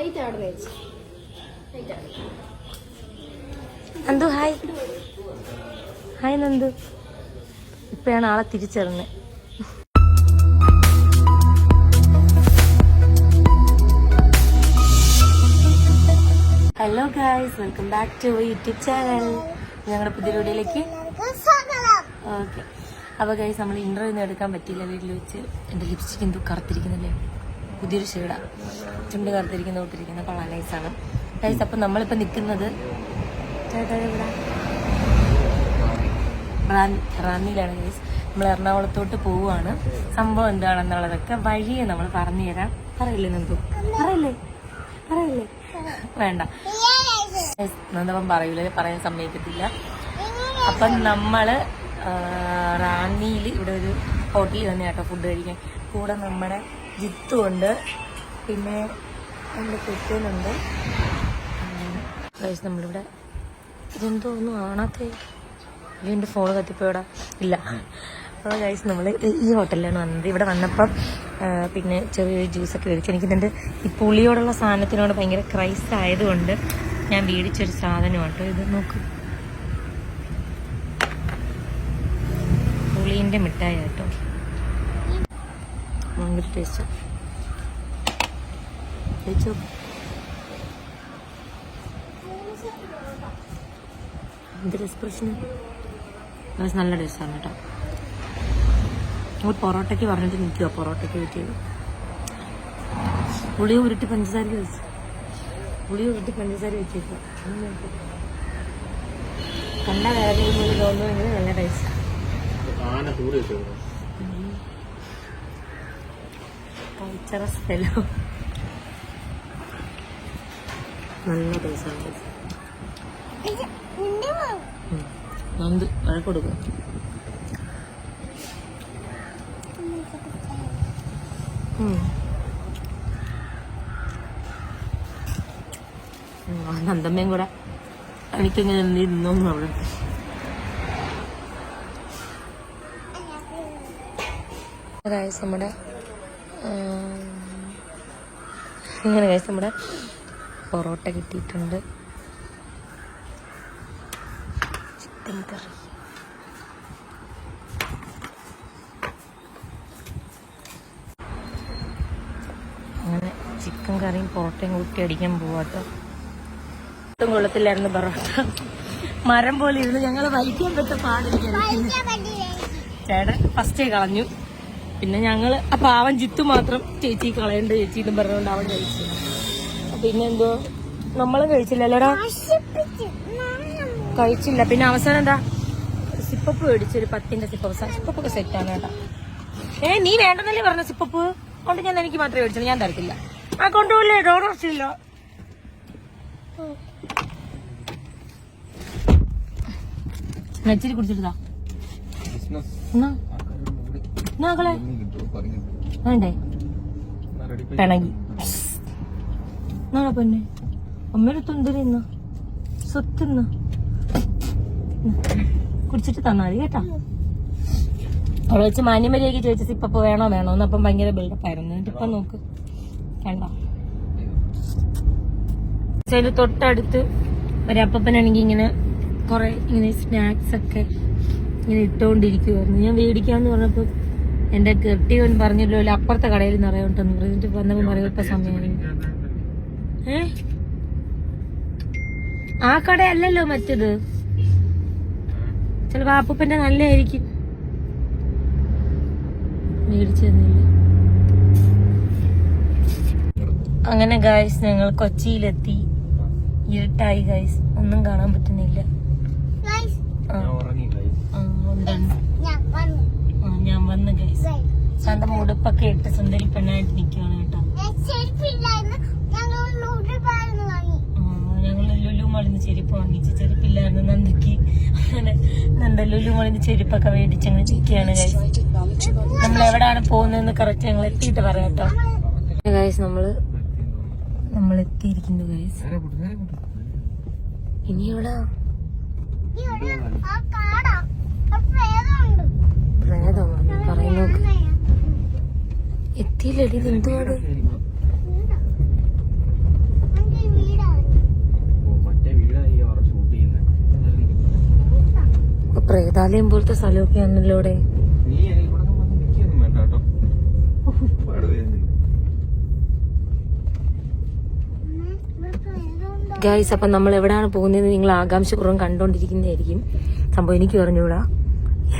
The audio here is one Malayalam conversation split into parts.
Light light Nandu hi. Hi Nandu. ഇപ്പോഴാണ് ആളെ തിരിച്ചറിഞ്ഞത്. Hello guys welcome back to YouTube channel ഞങ്ങളുടെ പുതിയ വീഡിയോയിലേക്ക് ഓക്കെ അപ്പോൾ ഗൈസ് നമ്മൾ ഇന്റർവ്യൂ ഒന്നും എടുക്കാൻ പറ്റിയില്ല വീട്ടിൽ വെച്ച്. എന്റെ ലിപ്സ്റ്റിക് എന്തോ കറുത്തിരിക്കുന്നില്ലേ പുതിയൊരു ഷെയ്ഡാണ് ചുണ്ട് കറുത്തിരിക്കുന്ന തൊട്ടിരിക്കുന്ന കൊള്ളാം നൈസാണ് ഗൈസ് അപ്പം നമ്മളിപ്പോൾ നിൽക്കുന്നത് റാന്നിയിലാണ് ഗൈസ് നമ്മൾ എറണാകുളത്തോട്ട് പോവുകയാണ്. സംഭവം എന്താണെന്നുള്ളതൊക്കെ വഴിയെ നമ്മൾ പറഞ്ഞു തരാം. പറയില്ലേ നന്ദു? പറയില്ലേ? പറയില്ലേ? വേണ്ട. നന്ദപ്പം പറയൂലേ പറയാൻ സമ്മതിക്കത്തില്ല. അപ്പം നമ്മൾ റാന്നിയിൽ ഇവിടെ ഒരു ഹോട്ടലിൽ തന്നെ കേട്ടോ ഫുഡ് കഴിക്കാൻ. കൂടെ നമ്മുടെ ജിത്തു ഉണ്ട് പിന്നെ എന്റെ കുട്ടീനുണ്ട്. ഗൈസ് നമ്മളിവിടെ ഇതെന്തോ ഒന്നും കാണാത്തേ വീണ്ടും ഫോൺ കത്തിപ്പോടാ ഇല്ല. അപ്പോൾ ഗൈസ് നമ്മൾ ഈ ഹോട്ടലിലാണ് വന്നത്. ഇവിടെ വന്നപ്പം പിന്നെ ചെറിയൊരു ജ്യൂസൊക്കെ മേടിച്ചു എനിക്കിതിന്റെ ഈ പുളിയോടുള്ള സാധനത്തിനോട് ഭയങ്കര ക്രൈസ് ആയതുകൊണ്ട് ഞാൻ മേടിച്ചൊരു സാധനമാണ് കേട്ടോ ഇത് നോക്ക്. പുളീന്റെ മിഠായി കേട്ടോ ഭയങ്കര ടേസ്റ്റ് കഴിച്ചോ എന്തൊരു എക്സ്പ്രഷൻ ഗൈസ് നല്ല ടേസ്റ്റാണ് കേട്ടോ. നമ്മൾ പൊറോട്ടയ്ക്ക് പറഞ്ഞിട്ട് നിൽക്കുക പൊറോട്ടയ്ക്ക് വെയിറ്റ് ചെയ്തു പുളിയോ ഉരുട്ടി പഞ്ചസാര കഴിച്ചു പുളിയോ ഉരുട്ടി പഞ്ചസാര വെച്ചേക്കുക. കണ്ട വേറെ തോന്നുന്നു നല്ല ടേസ്റ്റ് കൾച്ചറൽ സ്ഥലം. നല്ല ടേസ്റ്റാണ് നന്ദി വഴക്ക് കൊടുക്കുക ഉം. ഉം, ആ നന്ദമ്മയും കൂടെ എനിക്കിങ്ങനെ എന്ത് നിന്നോന്ന് അവിടെ അതായത് നമ്മുടെ ആം, കഴിച്ച് നമ്മുടെ പൊറോട്ട കിട്ടിയിട്ടുണ്ട്. ചിക്കൻ കറി അങ്ങനെ ചിക്കൻ കറിയും പൊറോട്ടയും കൂട്ടി അടിക്കാൻ പോവാട്ടോ ഒട്ടും കൊള്ളത്തില്ലായിരുന്നു പൊറോട്ട. മരം പോലെ ഇരുന്ന്. ഞങ്ങൾ വലിക്കാൻ പറ്റ പാടില്ല. ചേട്ടൻ ഫസ്റ്റ് കളഞ്ഞു. പിന്നെ ഞങ്ങൾ ആ പാവൻ ജിത്തു മാത്രം ചേച്ചി കളയണ്ട ചേച്ചി എന്ന് പറഞ്ഞുകൊണ്ട് അവൻ കഴിച്ചു. പിന്നെ എന്തോ? നമ്മളും കഴിച്ചില്ലല്ലേടാ? കഴിച്ചില്ല. പിന്നെ അവസാനം എന്താ? സിപ്പപ്പ് മേടിച്ചൊരു പത്തിന്റെ സിപ്പപ്പ് സിപ്പപ്പൊക്കെ സെറ്റ് സെറ്റാണ് കേട്ടാ. ഏ നീ വേണ്ടെന്നല്ലേ പറഞ്ഞ സിപ്പപ്പ്? അതുകൊണ്ട് ഞാൻ എനിക്ക് മാത്രമേ മേടിച്ചു ഞാൻ തരത്തില്ല. ആ കൊണ്ടുപോയില്ലേ? ഡോണർസില്ല ഇച്ചിരി കുടിച്ചിട്ടാ എന്നാ? മക്കളെ വേണ്ടേ? പിണങ്ങി. നാളെ പൊന്നെ. അമ്മയുടെ തൊണ്ടരുന്ന സ്വത്തുന്ന കുടിച്ചിട്ട് തന്നാൽ കേട്ടാ. അവിടെ വെച്ച് മാന്യമര്യാദയ്ക്ക് ചോദിച്ചത് ഇപ്പൊ വേണോ വേണോ എന്ന് അപ്പം ഭയങ്കര ബിൽഡപ്പ് ആയിരുന്നു. എന്നിട്ട് ഇപ്പൊ നോക്ക്. വേണ്ട അതിന്റെ തൊട്ടടുത്ത് ഒരപ്പനാണെങ്കിൽ ഇങ്ങനെ കുറെ ഇങ്ങനെ സ്നാക്സ് ഒക്കെ ഇങ്ങനെ ഇട്ടുകൊണ്ടിരിക്കുവായിരുന്നു ഞാൻ മേടിക്കാന്ന് പറഞ്ഞപ്പോ എന്റെ കെട്ടിയവൻ പറഞ്ഞല്ലോ "ഇല്ല, അപ്പുറത്തെ കടയിൽ നിറയോട്ടെന്ന് പറഞ്ഞിട്ട് വന്നപ്പോ പറയും ഇപ്പം സമയം ഏ? ആ കടയല്ലല്ലോ മറ്റത്. ചിലപ്പോ അപ്പൂപ്പന്റെ നല്ലതായിരിക്കും. മേടിച്ചു അങ്ങനെ ഗായ്സ് ഞങ്ങൾ കൊച്ചിയിലെത്തി. ഇരുട്ടായി ഗായ്സ് ഒന്നും കാണാൻ പറ്റുന്നില്ല ആ, ആ, ഉണ്ട്. ആ, ഞാൻ വന്ന് ഗൈസ് സ്വന്തം ഉടുപ്പൊക്കെ ഇട്ട് സുന്ദരി പെണ്ണായിട്ട് നിക്കുവാണ് കേട്ടോ. ലുലു മളിന്ന് ചെരുപ്പ് വാങ്ങിച്ച് ചെരുപ്പില്ലായിരുന്നു. നന്ദക്കി അങ്ങനെ നന്ദ ലുലു മളിന്ന് ചെരുപ്പൊക്കെ മേടിച്ച് അങ്ങനെ നിൽക്കുകയാണ് ഗൈസ് നമ്മൾ എവിടെയാണ് പോകുന്നതെന്ന് കറക്റ്റ് ഞങ്ങൾ എത്തിയിട്ട് പറയാം കേട്ടോ. ഗൈസ് നമ്മൾ നമ്മൾ എത്തിയിരിക്കുന്നു ഗൈസ് ഇനി എവിടാ? പ്രേതമാണ് പറയുന്നു എത്തിയില്ലടി എന്തുവാണ് പ്രേതാലയം പോലത്തെ സ്ഥലമൊക്കെ ആണല്ലോ ഇവിടെ ഗൈസ് അപ്പൊ നമ്മൾ എവിടെയാണ് പോകുന്നത് നിങ്ങൾ ആകാംക്ഷപൂർവം കണ്ടോണ്ടിരിക്കുന്നതായിരിക്കും സംഭവം എനിക്ക് പറഞ്ഞുകൂടാ.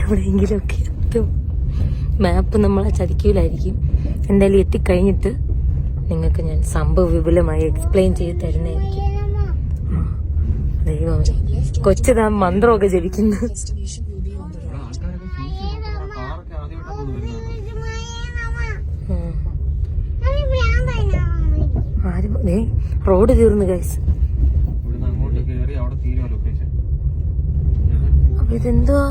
എവിടെയെങ്കിലുമൊക്കെ എത്തും. മാപ്പ് നമ്മളെ ചതിക്കൂലായിരിക്കും. എന്തായാലും എത്തിക്കഴിഞ്ഞിട്ട് നിങ്ങൾക്ക് ഞാൻ സംഭവ വിപുലമായി എക്സ്പ്ലെയിൻ ചെയ്ത് തരുന്നതായിരിക്കും. ദൈവം കൊച്ചതാ മന്ത്രമൊക്കെ ജപിക്കുന്നു. ആരും റോഡ് തീർന്നു ഗൈസ് അപ്പൊ ഇതെന്തുവാ?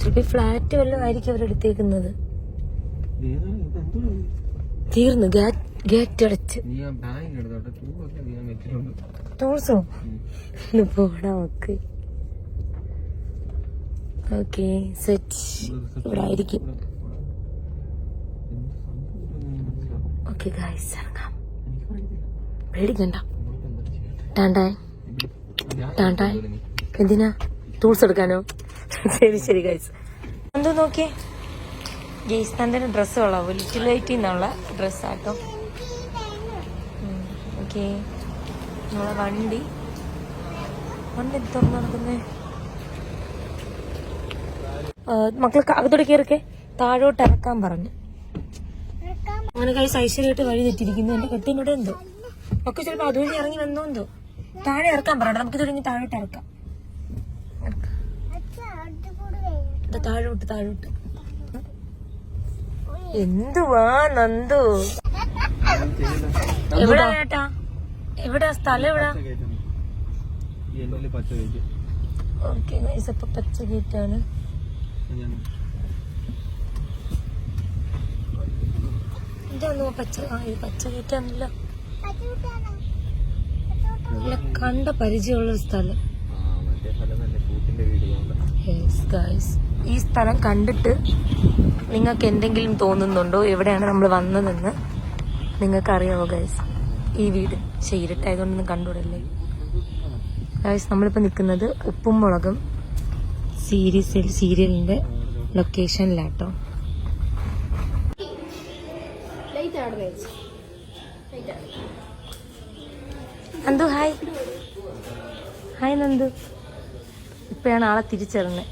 ചിലപ്പോ ഫ്ലാറ്റ് വല്ലതും ആയിരിക്കും അവരെടുത്തേക്കുന്നത്? തീർന്നു ഗേറ്റ് അടച്ച് നീ ആ ബാഗ് എടുത്തോട്ടെ പൂവൊക്കെ ഞാൻ വെച്ചിട്ടുണ്ട് ടൂൾസോ. പോടാ ഓക്കെ ഓക്കെ സെറ്റ് ഇവിടെ ആയിരിക്കും. ഓക്കെ ഗായ്സ് ഇറങ്ങാം. പേടിക്കണ്ട. ടാണ്ടായ്. എന്തിനാ? ടൂൾസ് എടുക്കാനോ? ശരി ശരി ഗായ്സ് എന്തോ നോക്കിയേ? ഗെയ്സ് ഡ്രസ്സുകളോ ലിറ്റിൽ ലൈറ്റിൽ നിന്നുള്ള ഡ്രസ്സാട്ടോ ഓക്കെ. നമ്മളെ വണ്ടി. വണ്ടി തുറന്നു നടക്കുന്നേ? മക്കൾ അകത്തോടെ കയറിക്കെ താഴോട്ട് ഇറക്കാൻ പറഞ്ഞു. അങ്ങനെ കൈ ഐശ്വര്യമായിട്ട് വഴി തെറ്റിരിക്കുന്നു എന്റെ കെട്ടിനോട് എന്തോ? ഒക്കെ ചിലപ്പോ അതുവഴി ഇറങ്ങി വന്നോ എന്തോ? താഴെ ഇറക്കാൻ പറയണം നമുക്ക് തുടങ്ങി താഴോട്ട് ഇറക്കാം. താഴോട്ട് താഴോട്ട്. എന്തുവാ നന്ദു? എവിടാ ചേട്ടാ എവിടാ? സ്ഥലം എവിടാ? എന്നിൽ പച്ച കഴിക്കും ഓക്കെ നൈസ് അപ്പൊ പച്ച ഗേറ്റാണ് ഞാൻ ഇതാണോ പച്ച? ആ ഇത് പച്ച ഗേറ്റാണല്ലോ നല്ല കണ്ട പരിചയമുള്ള സ്ഥലം. ഈ സ്ഥലം കണ്ടിട്ട് നിങ്ങൾക്ക് എന്തെങ്കിലും തോന്നുന്നുണ്ടോ? എവിടെയാണ് നമ്മൾ വന്നതെന്ന് നിങ്ങൾക്കറിയാവോ ഗൈസ് ഈ വീട് പക്ഷേ ഇരുട്ടായതുകൊണ്ടൊന്നും കണ്ടുവിടല്ലേ ഗൈസ് നമ്മളിപ്പോൾ നിൽക്കുന്നത് ഉപ്പും മുളകും സീരീസിൽ സീരിയലിന്റെ ലൊക്കേഷനിലാട്ടോ നന്ദു ഹായ് ഹായ് നന്ദു. ഇപ്പോഴാണ് ആളെ തിരിച്ചറിഞ്ഞത്.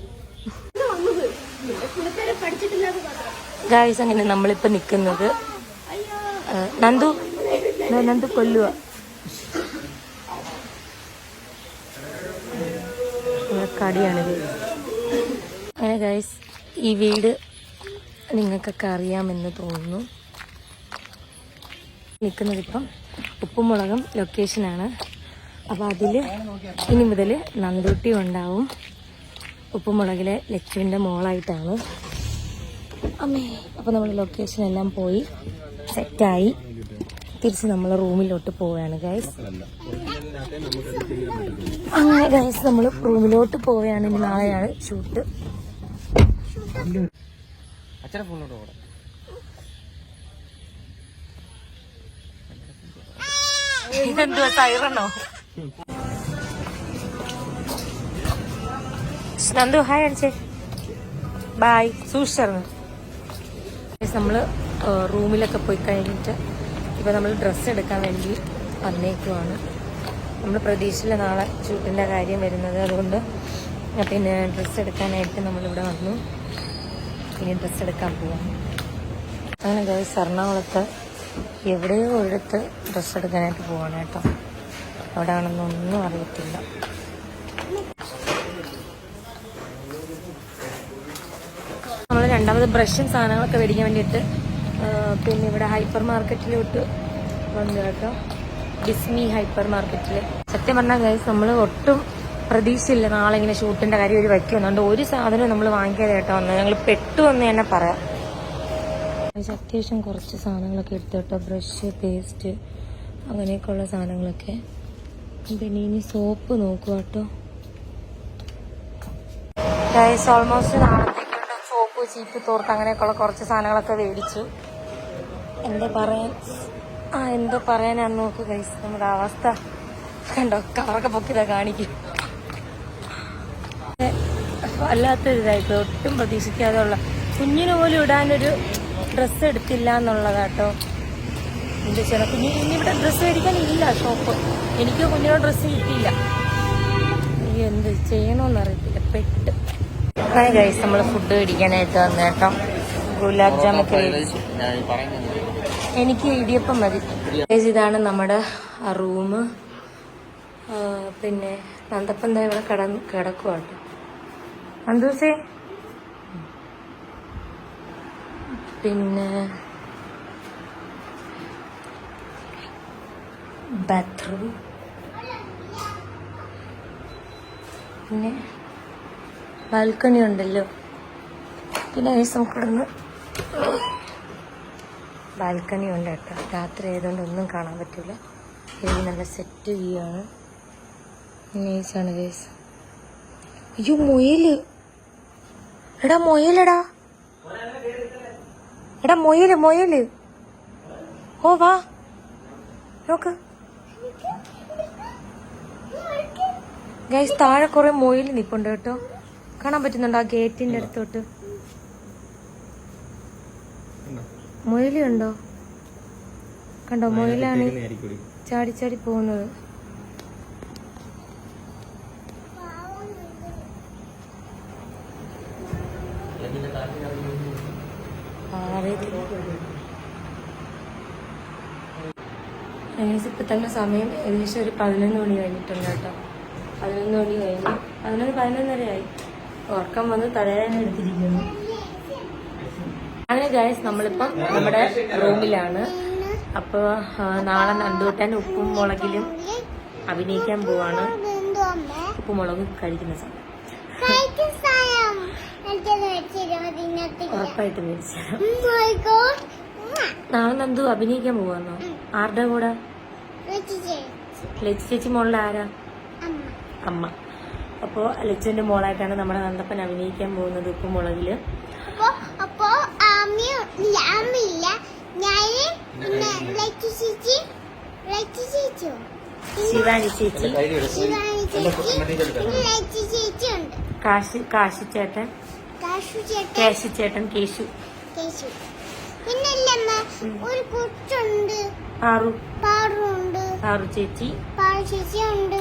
പഠിച്ചിട്ടില്ലാതെ ഗായ്സ് അങ്ങനെ നമ്മളിപ്പോ നിൽക്കുന്നത് നന്ദു നന്ദു കൊല്ലുക കടിയാണിത്. അങ്ങനെ ഗായ്സ് ഈ വീട് നിങ്ങൾക്കൊക്കെ അറിയാമെന്ന് തോന്നുന്നു. നിൽക്കുന്നത് ഇപ്പം ഉപ്പുമുളകും ലൊക്കേഷനാണ് അപ്പോൾ അതിൽ ഇനി മുതൽ നന്ദൂട്ടി ഉണ്ടാവും. ഉപ്പുമുളകിലെ ലച്ചുവിന്റെ മോളായിട്ടാണ്. അമ്മേ അപ്പോൾ നമ്മൾ ലൊക്കേഷൻ എല്ലാം പോയി. സെറ്റായി തിരിച്ച് നമ്മൾ റൂമിലോട്ട് പോവുകയാണ് ഗൈസ് അങ്ങനെ ഗൈസ് നമ്മൾ റൂമിലോട്ട് പോവുകയാണ് ഇനി നാളെയാണ് ഷൂട്ട് ഇതെന്തുവാ സൈറണോ നന്ദു ഹായ് അടിച്ചേ. ബായ് സൂക്ഷിച്ചിറങ്ങ് നമ്മൾ റൂമിലൊക്കെ പോയി കഴിഞ്ഞിട്ട് ഇപ്പോൾ നമ്മൾ ഡ്രസ്സ് എടുക്കാൻ വേണ്ടി വന്നേക്കുവാണ്. നമ്മൾ പ്രതീക്ഷയില്ല നാളെ ഷൂട്ടിന്റെ കാര്യം വരുന്നത് അതുകൊണ്ട് പിന്നെ ഡ്രസ്സ് എടുക്കാനായിട്ട് നമ്മളിവിടെ വന്നു. ഇനി ഡ്രസ്സ് എടുക്കാൻ പോവാം അങ്ങനെ ഗൈസ് എറണാകുളത്ത് എവിടെയോ ഒരിടത്ത് ഡ്രസ്സ് എടുക്കാനായിട്ട് പോവാണ് കേട്ടോ. അവിടെ ആണെന്നൊന്നും അറിയത്തില്ല നമ്മൾ രണ്ടാമത് ബ്രഷും സാധനങ്ങളൊക്കെ മേടിക്കാൻ വേണ്ടിയിട്ട് പിന്നെ ഇവിടെ ഹൈപ്പർ മാർക്കറ്റിലോട്ട് വന്നു കേട്ടോ. ഡിസ്മി ഹൈപ്പർ മാർക്കറ്റിൽ സത്യം പറഞ്ഞാൽ ഗൈസ് നമ്മൾ ഒട്ടും പ്രതീക്ഷയില്ല നാളെ ഇങ്ങനെ ഷൂട്ടിന്റെ കാര്യം ഒരു വയ്ക്കുന്നുണ്ട് ഒരു സാധനവും നമ്മൾ വാങ്ങിക്കാതെ കേട്ടോ വന്നത് ഞങ്ങൾ പെട്ടു എന്ന് തന്നെ പറയാം. അത്യാവശ്യം കുറച്ച് സാധനങ്ങളൊക്കെ എടുത്തു കേട്ടോ. ബ്രഷ് പേസ്റ്റ് അങ്ങനെയൊക്കെയുള്ള സാധനങ്ങളൊക്കെ. പിന്നെ ഇനി സോപ്പ് നോക്കുക കേട്ടോ. ഓൾമോസ്റ്റ് നാളത്തേക്കുള്ള സോപ്പ് ചീപ്പ് തോർത്ത് അങ്ങനെയൊക്കെയുള്ള കുറച്ച് സാധനങ്ങളൊക്കെ മേടിച്ചു. എന്താ പറയാൻ? ആ എന്താ പറയാനാന്ന് നോക്ക് ഗൈസ് നമ്മുടെ അവസ്ഥ. കണ്ടോ? കവറൊക്കെ പൊക്കിതാ കാണിക്കും. വല്ലാത്തൊരിതായിട്ട് ഒട്ടും പ്രതീക്ഷിക്കാതെ ഉള്ള കുഞ്ഞിന് പോലും ഇടാനൊരു ഡ്രസ്സ് എടുത്തില്ല എന്നുള്ളതാട്ടോ. എന്താ ചില കുഞ്ഞിന് ഇവിടെ ഡ്രസ്സ് മേടിക്കാൻ ഇല്ല ഷോപ്പ് എനിക്ക് കുഞ്ഞിനോ ഡ്രസ്സ് കിട്ടിയില്ല. എന്ത് ചെയ്യണമെന്നറിയത്തില്ല പെട്ട് ഹായ് ഗൈസ് നമ്മൾ ഫുഡ് കഴിക്കാനായിട്ട് വന്നു കേട്ടോ ഗുലാബ് ജാമൊക്കെ എനിക്ക് ഇടിയപ്പം മതി. ഗൈസ് ഇതാണ് നമ്മുടെ റൂം. പിന്നെ നന്ദപ്പം എന്താ ഇവിടെ കിടന്ന് കിടക്കുക കേട്ടോ നന്ദൂസേ? പിന്നെ ബാത്റൂം പിന്നെ ബാൽക്കണി ഉണ്ടല്ലോ. പിന്നെ ഗൈസ് നമുക്ക് ബാൽക്കണി ഉണ്ട് കേട്ടോ. രാത്രി ആയതുകൊണ്ട് ഒന്നും കാണാൻ പറ്റില്ല ഇത് നല്ല സെറ്റ് വ്യൂ ആണ്. ഗൈസ് അയ്യോ മൊയിൽ. എടാ മൊയിലെടാ. എടാ മൊയിൽ മൊയിൽ. ഓ വാ. നോക്ക്. ഗൈസ് താഴെ കുറെ മൊയിൽ നിൽപ്പുണ്ട് കേട്ടോ. കാണാൻ പറ്റുന്നുണ്ടോ ആ ഗേറ്റിന്റെ അടുത്തോട്ട്? മുയലുണ്ടോ കണ്ടോ മുയലാണ് ചാടി ചാടി പോകുന്നത്. ഇപ്പൊ തന്നെ സമയം ഏകദേശം ഒരു പതിനൊന്ന് മണി കഴിഞ്ഞിട്ടുണ്ട് കേട്ടോ. പതിനൊന്ന് മണി കഴിഞ്ഞു. പതിനൊന്ന് പതിനൊന്നര ആയി ഉറക്കം വന്ന് തലവേദന എടുത്തിരിക്കുന്നു. അങ്ങനെ ഗായസ് നമ്മളിപ്പം നമ്മുടെ റൂമിലാണ്. അപ്പോൾ നാളെ നന്ദൂട്ടാൻ ഉപ്പും മുളകിലും അഭിനയിക്കാൻ പോവാണ്. ഉപ്പും മുളകും കഴിക്കുന്ന സമയം. ഉറപ്പായിട്ട് നാളെ നന്ദു അഭിനയിക്കാൻ പോവാന്നോ? ആരുടെ കൂടെ? ലച്ചു ചേച്ചി മോളിൽ ആരാ? അമ്മ. അപ്പോൾ അലച്ചന്റെ മോളായിട്ടാണ് നമ്മുടെ നന്ദപ്പൻ അഭിനയിക്കാൻ പോകുന്നത് ഉപ്പും മുളകിൽ അപ്പൊ അപ്പൊ അമ്മയില്ല അമ്മയില്ല പിന്നെ ലച്ചു ചേച്ചി ലച്ചു ചേച്ചിയോ? ശിവാനി ചേച്ചി. കാശി കാശി ചേട്ടൻ. കാശു ചേട്ടൻ. കേശു പാറു. ഉണ്ട് പാറു ചേച്ചി. പാറു ചേച്ചി ഉണ്ട്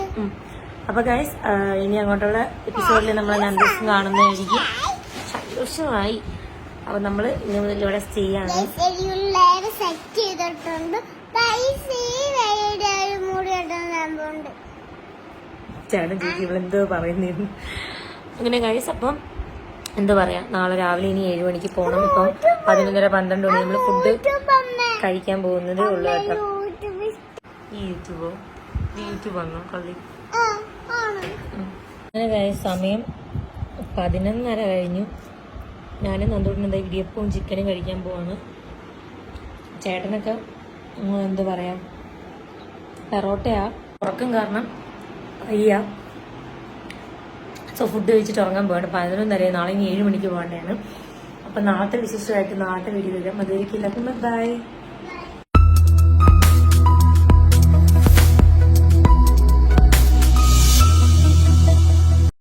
ഉം. അപ്പൊ ഗൈസ് ഇനി അങ്ങോട്ടുള്ള എപ്പിസോഡിൽ നമ്മൾ നന്ദൂസും കാണുന്നതായിരിക്കും സന്തോഷമായി അപ്പൊ നമ്മൾ ഇനി മുതൽ ഇവിടെ സ്റ്റേ ആണ് സെറ്റ് ചെയ്തിട്ടുണ്ട് ചേട്ടൻ ചേച്ചി ഇവളെന്തോ പറയുന്നു അങ്ങനെ ഗൈസ് അപ്പം എന്താ പറയാ നാളെ രാവിലെ ഇനി ഏഴു മണിക്ക് പോകണം ഇപ്പം പതിനൊന്നര പന്ത്രണ്ട് മണി നമ്മൾ ഫുഡ് കഴിക്കാൻ പോകുന്നതേ ഉള്ളൂ കേട്ടോ ഈ യൂട്യൂബോ ഈ യൂട്യൂബ് വന്നോ കള്ളി അങ്ങനെ സമയം പതിനൊന്നര കഴിഞ്ഞു. ഞാനും നന്ദൂട്ടിനെന്താ ഇടിയപ്പവും ചിക്കനും കഴിക്കാൻ പോവാണ്. ചേട്ടനൊക്കെ എന്താ പറയാ പെറോട്ടയാ. ഉറക്കം കാരണം വയ്യ. സോ ഫുഡ് കഴിച്ചിട്ട് ഉറങ്ങാൻ പോവാണ്. പതിനൊന്നര നാളെ ഇനി ഏഴ് മണിക്ക് പോകേണ്ടതാണ്. അപ്പം നാളത്തെ വിശേഷമായിട്ട് നാളത്തെ വീഡിയോ വരാം. അതുവരെയ്ക്കും അപ്പം ബൈ